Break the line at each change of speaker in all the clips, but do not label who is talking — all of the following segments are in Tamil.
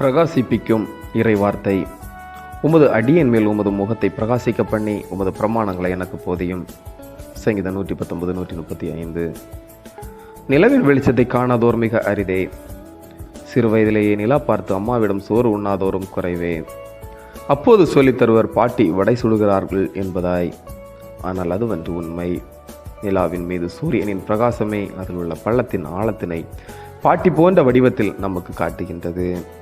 பிரகாசிப்பிக்கும் இறை வார்த்தை உமது அடியன் மேல் உமது முகத்தை பிரகாசிக்க பண்ணி உமது பிரமாணங்களை எனக்கு போதியும். சங்கீதம் நூற்றி பத்தொன்பது நூற்றி முப்பத்தி ஐந்து நிலவின் வெளிச்சத்தை காணாதோர் மிக அரிதே. சிறு வயதிலேயே நிலா பார்த்து அம்மாவிடம் சோறு உண்ணாதோரும் குறைவே. அப்போது சொல்லித் தருவர் பாட்டி வடை சுடுகிறார்கள் என்பதாய். ஆனால் அதுவன்று உண்மை. நிலாவின் மீது சூரியனின் பிரகாசமே அதில் உள்ள பள்ளத்தின் ஆழத்தினை பாட்டி போன்ற வடிவத்தில் நமக்கு காட்டுகின்றது.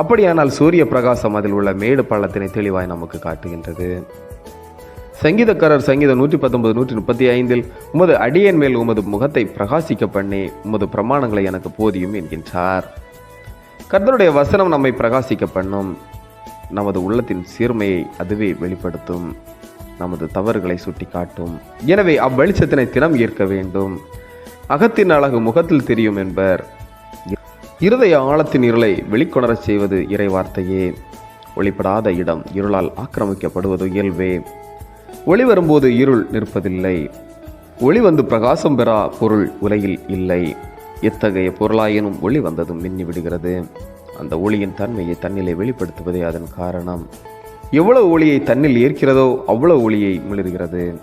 அப்படியானால் சூரிய பிரகாசம் அதில் உள்ள மேடு பள்ளத்தினை தெளிவாய் நமக்கு காட்டுகின்றது. சங்கீதக்காரர் சங்கீதம் நூற்றி பத்தொன்பது நூற்றி முப்பத்தி ஐந்தில் உமது அடியன் மேல் உமது முகத்தை பிரகாசிக்க பண்ணி உமது பிரமாணங்களை எனக்கு போதியும் என்கின்றார். கர்த்தருடைய வசனம் நம்மை பிரகாசிக்க பண்ணும். நமது உள்ளத்தின் சீர்மையை அதுவே வெளிப்படுத்தும். நமது தவறுகளை சுட்டி காட்டும் எனவே அவ்வெளிச்சத்தினை தினம் ஏற்க வேண்டும். அகத்தின் அழகு முகத்தில் தெரியும் என்பர். இருதய ஆழத்தின் இருளை வெளிக்கொணரச் செய்வது இறை வார்த்தையே ஒளிப்படாத இடம் இருளால் ஆக்கிரமிக்கப்படுவது இயல்பே. ஒளி வரும்போது இருள் நிற்பதில்லை. ஒளி வந்து பிரகாசம் பெறா பொருள் உலகில் இல்லை. எத்தகைய பொருளாயினும் ஒளி வந்ததும் மின்னி விடுகிறது. அந்த ஒளியின் தன்மையை தன்னிலே வெளிப்படுத்துவதே அதன் காரணம். எவ்வளவு ஒளியை தன்னில் ஏற்கிறதோ அவ்வளவு ஒளியை மிளிர்கிறது.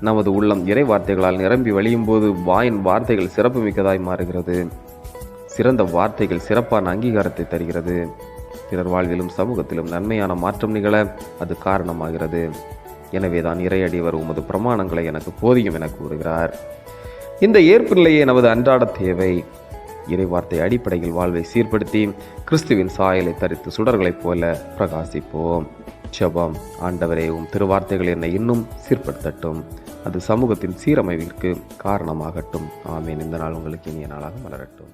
நமது உள்ளம் இறை வார்த்தைகளால் நிரம்பி வழியும் போது வாயின் வார்த்தைகள் சிறப்புமிக்கதாய் மாறுகிறது. சிறந்த வார்த்தைகள் சிறப்பான அங்கீகாரத்தை தருகிறது. பிறர் வாழ்விலும் சமூகத்திலும் நன்மையான மாற்றம் நிகழ அது காரணமாகிறது. எனவே தான் இறையடிவர் உமது பிரமாணங்களை எனக்கு போதியும் என கூறுகிறார். இந்த ஏற்பு நிலையே நமது அன்றாட தேவை. இறைவார்த்தை அடிப்படையில் வாழ்வை சீர்படுத்தி கிறிஸ்துவின் சாயலை தரித்து சுடர்களைப் போல பிரகாசிப்போம். ஜெபம் ஆண்டவரே உம் திருவார்த்தைகள் என்னை இன்னும் சீர்படுத்தட்டும். அது சமூகத்தின் சீரமைவிற்கு காரணமாகட்டும். ஆமேன். இந்த நாள் உங்களுக்கு இனிய நாளாக மலரட்டும்.